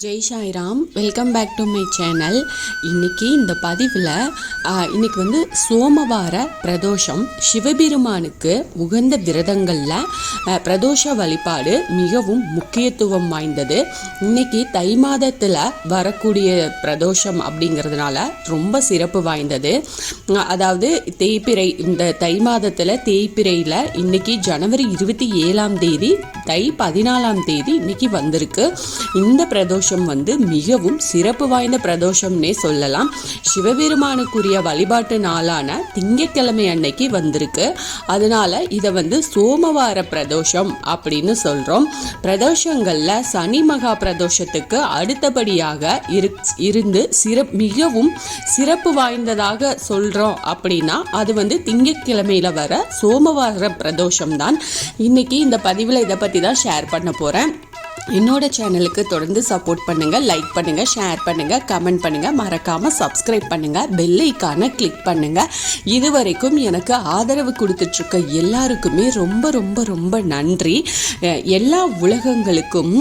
Jai Sairam welcome back to my channel இன்னைக்கு இந்த பதிவில் இன்னைக்கு வந்து சோமவார பிரதோஷம். சிவபெருமானுக்கு உகந்த விரதங்களில் பிரதோஷ வழிபாடு மிகவும் முக்கியத்துவம் வாய்ந்தது. இன்னைக்கு தை மாதத்தில் வரக்கூடிய பிரதோஷம் அப்படிங்கிறதுனால ரொம்ப சிறப்பு வாய்ந்தது. அதாவது தேய்பிறை இந்த தை மாதத்தில் தேய்பிறையில் இன்னைக்கு ஜனவரி இருபத்தி ஏழாம் தேதி தை பதினாலாம் தேதி இன்னைக்கு வந்திருக்கு. இந்த பிரதோஷம் வந்து மிகவும் சிறப்பு வாய்ந்த பிரதோஷம்னே சொல்லலாம். சிவபெருமானுக்குரிய வழிபாட்டு நாளான திங்கட்கிழமை அன்னைக்கு வந்திருக்கு. அதனால இதை வந்து சோமவார பிரதோஷம் அப்படின்னு சொல்றோம். பிரதோஷங்கள்ல சனி மகா பிரதோஷத்துக்கு அடுத்தபடியாக இருந்து சிற மிகவும் சிறப்பு வாய்ந்ததாக சொல்றோம் அப்படின்னா அது வந்து திங்கட்கிழமையில் வர சோமவார பிரதோஷம் தான் இன்னைக்கு இந்த பதிவில் இதை பற்றி தான் ஷேர் பண்ண போகிறேன் என்னோட சேனலுக்கு தொடர்ந்து சப்போர்ட் பண்ணுங்க லைக் பண்ணுங்க ஷேர் பண்ணுங்க கமெண்ட் பண்ணுங்க. மறக்காம சப்ஸ்கிரைப் பண்ணுங்க பெல் ஐக்கானை கிளிக் பண்ணுங்க. இதுவரைக்கும் எனக்கு ஆதரவு கொடுத்துட்டு இருக்க எல்லாருக்குமே ரொம்ப ரொம்ப ரொம்ப நன்றி. எல்லா உலகங்களுக்கும்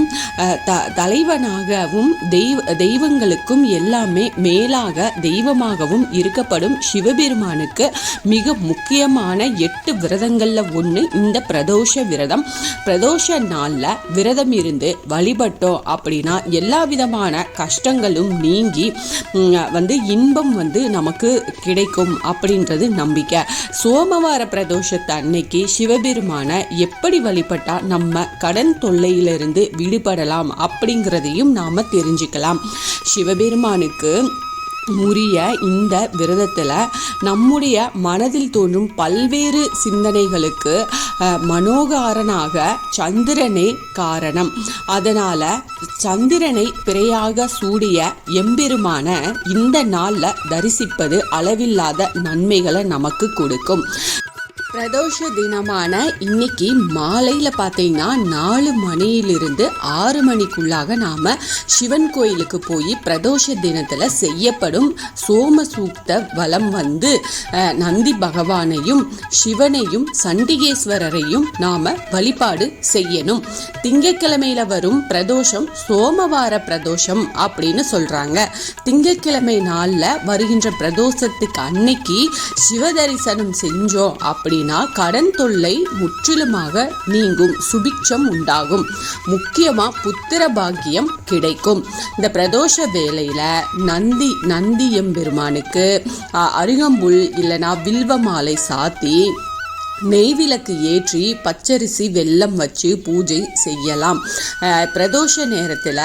த தலைவனாகவும் தெய்வ தெய்வங்களுக்கும் எல்லாமே மேலாக தெய்வமாகவும் இருக்கப்படும் சிவபெருமானுக்கு மிக முக்கியமான எட்டு விரதங்களில் ஒன்று இந்த பிரதோஷ விரதம். பிரதோஷ நாளில் விரதம் இருந்து வழிபட்டோம் அப்படின்னா எல்லா விதமான கஷ்டங்களும் நீங்கி வந்து இன்பம் வந்து நமக்கு கிடைக்கும் அப்படின்றது நம்பிக்கை. சோமவார பிரதோஷத்தை அன்னைக்கு சிவபெருமான எப்படி வழிபட்டா நம்ம கடன் தொல்லையிலிருந்து விடுபடலாம் அப்படிங்கிறதையும் நாம தெரிஞ்சுக்கலாம். சிவபெருமானுக்கு உரிய இந்த விரதத்தில் நம்முடைய மனதில் தோன்றும் பல்வேறு சிந்தனைகளுக்கு மனோகாரனாக சந்திரனே காரணம். அதனால் சந்திரனை பிறையாக சூடிய எம்பெருமான இந்த நாளில் தரிசிப்பது அளவில்லாத நன்மைகளை நமக்கு கொடுக்கும். பிரதோஷ தினமான இன்னைக்கு மாலையில் பார்த்தீங்கன்னா நாலு மணியிலிருந்து ஆறு மணிக்குள்ளாக நாம் சிவன் கோயிலுக்கு போய் பிரதோஷ தினத்தில் செய்யப்படும் சோமசூக்த வலம் வந்து நந்தி பகவானையும் சிவனையும் சண்டிகேஸ்வரரையும் நாம் வழிபாடு செய்யணும். திங்கக்கிழமையில் வரும் பிரதோஷம் சோமவார பிரதோஷம் அப்படின்னு சொல்கிறாங்க திங்கட்கிழமை நாளில் வருகின்ற பிரதோஷத்துக்கு அன்னைக்கு சிவ தரிசனம் செஞ்சோம் அப்படின்னு கடன் தொல்லை முற்றிலுமாக நீங்கும் சுபிட்சம் உண்டாகும். முக்கியமா புத்திர பாக்கியம் கிடைக்கும். இந்த பிரதோஷ வேலையில நந்தி நந்தி எம்பெருமானுக்கு அருகம்புல் இல்லைனா வில்வ மாலை சாத்தி நெய் விளக்கு ஏற்றி பச்சரிசி வெல்லம் வச்சு பூஜை செய்யலாம். பிரதோஷ நேரத்தில்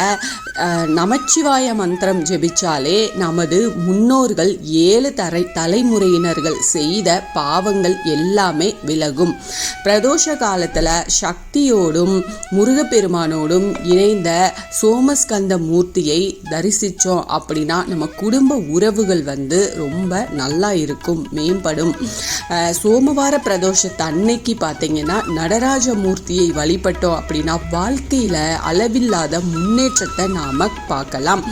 நமச்சிவாய மந்திரம் ஜெபிச்சாலே நமது முன்னோர்கள் ஏழு தரை தலைமுறையினர்கள் செய்த பாவங்கள் எல்லாமே விலகும். பிரதோஷ காலத்தில் சக்தியோடும் முருகப்பெருமானோடும் இணைந்த சோமஸ்கந்த மூர்த்தியை தரிசித்தோம் அப்படின்னா நம்ம குடும்ப உறவுகள் வந்து ரொம்ப நல்லா இருக்கும் மேம்படும். சோமவார பிரதோஷ அன்னைக்கு பார்த்தீங்கன்னா நடராஜ மூர்த்தியை வழிபட்டோம் அப்படின்னா வாழ்க்கையில் அளவில்லாத முன்னேற்றத்தை நாம் பார்க்கலாம்.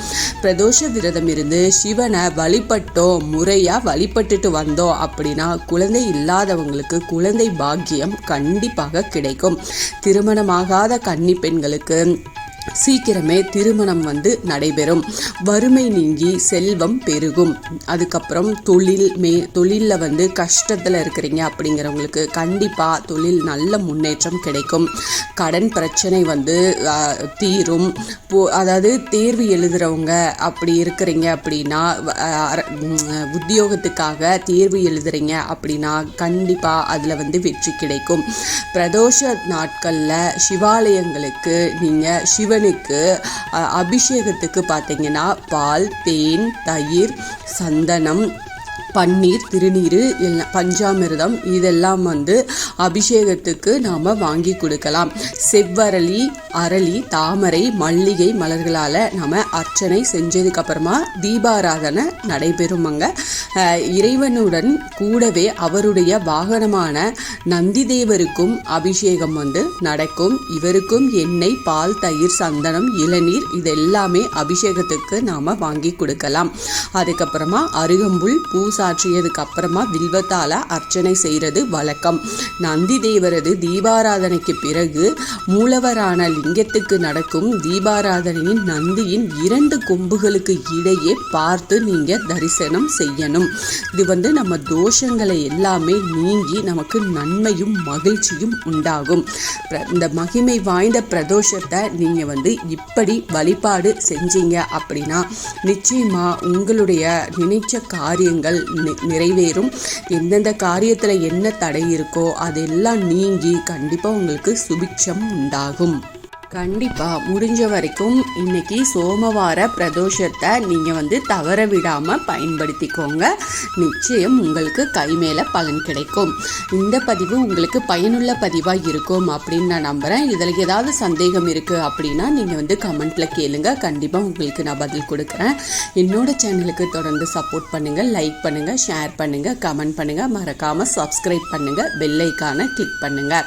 பிரதோஷ விரதம் இருந்து சிவனை வழிபட்டோம் முறையாக வழிபட்டுட்டு வந்தோம் அப்படின்னா குழந்தை இல்லாதவங்களுக்கு குழந்தை பாக்கியம் கண்டிப்பாக கிடைக்கும். திருமணமாகாத கன்னி பெண்களுக்கு சீக்கிரமே திருமணம் வந்து நடைபெறும். வறுமை நீங்கி செல்வம் பெருகும். அதுக்கப்புறம் தொழில் மே தொழிலில் வந்து கஷ்டத்தில் இருக்கிறீங்க அப்படிங்கிறவங்களுக்கு கண்டிப்பாக தொழில் நல்ல முன்னேற்றம் கிடைக்கும். கடன் பிரச்சனை வந்து தீரும். போ அதாவது தேர்வு எழுதுகிறவங்க அப்படி இருக்கிறீங்க அப்படின்னா உத்தியோகத்துக்காக தேர்வு எழுதுறீங்க அப்படின்னா கண்டிப்பாக அதில் வந்து வெற்றி கிடைக்கும். பிரதோஷ நாட்களில் சிவாலயங்களுக்கு நீங்கள் சிவ சிவனுக்கு அபிஷேகத்துக்கு பார்த்தீங்கன்னா பால் தேன் தயிர் சந்தனம் பன்னீர் திருநீர் எல்லாம் பஞ்சாமிர்தம் இதெல்லாம் வந்து அபிஷேகத்துக்கு நாம் வாங்கி கொடுக்கலாம். செவ்வரளி அரளி தாமரை மல்லிகை மலர்களால் நம்ம அர்ச்சனை செஞ்சதுக்கு அப்புறமா தீபாராதனை நடைபெறுமாங்க. இறைவனுடன் கூடவே அவருடைய வாகனமான நந்திதேவருக்கும் அபிஷேகம் வந்து நடக்கும். இவருக்கும் எண்ணெய் பால் தயிர் சந்தனம் இளநீர் இது எல்லாமே அபிஷேகத்துக்கு நாம் வாங்கி கொடுக்கலாம். அதுக்கப்புறமா அருகம்புல் பூ சாற்றியதுக்கு அப்புறமா வில்வத்தால் அர்ச்சனை செய்கிறது வழக்கம். நந்தி தேவரது தீபாராதனைக்கு பிறகு மூலவரான லிங்கத்துக்கு நடக்கும் தீபாராதனையின் நந்தியின் இரண்டு கொம்புகளுக்கு இடையே பார்த்து நீங்க தரிசனம் செய்யணும். இது வந்து நம்ம தோஷங்களை எல்லாமே நீங்கி நமக்கு நன்மையும் மகிழ்ச்சியும் உண்டாகும். இந்த மகிமை வாய்ந்த பிரதோஷத்தை நீங்க வந்து இப்படி வழிபாடு செஞ்சீங்க அப்படின்னா நிச்சயமா உங்களுடைய நினைச்ச காரியங்கள் நிறைவேறும். எந்தெந்த காரியத்துல என்ன தடை இருக்கோ அதெல்லாம் நீங்கி கண்டிப்பா உங்களுக்கு சுபிக்ஷம் உண்டாகும். கண்டிப்பாக முடிஞ்ச வரைக்கும் இன்னைக்கு சோமவார பிரதோஷத்தை நீங்கள் வந்து தவற விடாமல் பயன்படுத்திக்கோங்க. நிச்சயம் உங்களுக்கு கை மேலே பலன் கிடைக்கும். இந்த பதிவு உங்களுக்கு பயனுள்ள பதிவாக இருக்கும் அப்படின்னு நான் நம்புகிறேன் இதில் ஏதாவது சந்தேகம் இருக்குது அப்படின்னா நீங்கள் வந்து கமெண்ட்டில் கேளுங்க. கண்டிப்பாக உங்களுக்கு நான் பதில் கொடுக்குறேன். என்னோட சேனலுக்கு தொடர்ந்து சப்போர்ட் பண்ணுங்கள் லைக் பண்ணுங்கள் ஷேர் பண்ணுங்கள் கமெண்ட் பண்ணுங்கள் மறக்காமல் சப்ஸ்கிரைப் பண்ணுங்கள் பெல்லைக்கான கிளிக் பண்ணுங்கள்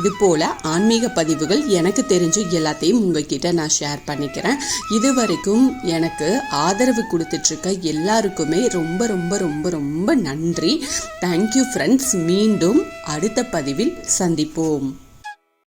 இது போல் ஆன்மீக பதிவுகள் எனக்கு தெரிஞ்சு எல்லாத்தையும் உங்ககிட்ட நான் ஷேர் பண்ணிக்கிறேன். இது வரைக்கும் எனக்கு ஆதரவு கொடுத்துட்டு இருக்க எல்லாருக்குமே ரொம்ப ரொம்ப ரொம்ப ரொம்ப நன்றி. தேங்க்யூ ஃப்ரெண்ட்ஸ் மீண்டும் அடுத்த பதிவில் சந்திப்போம்.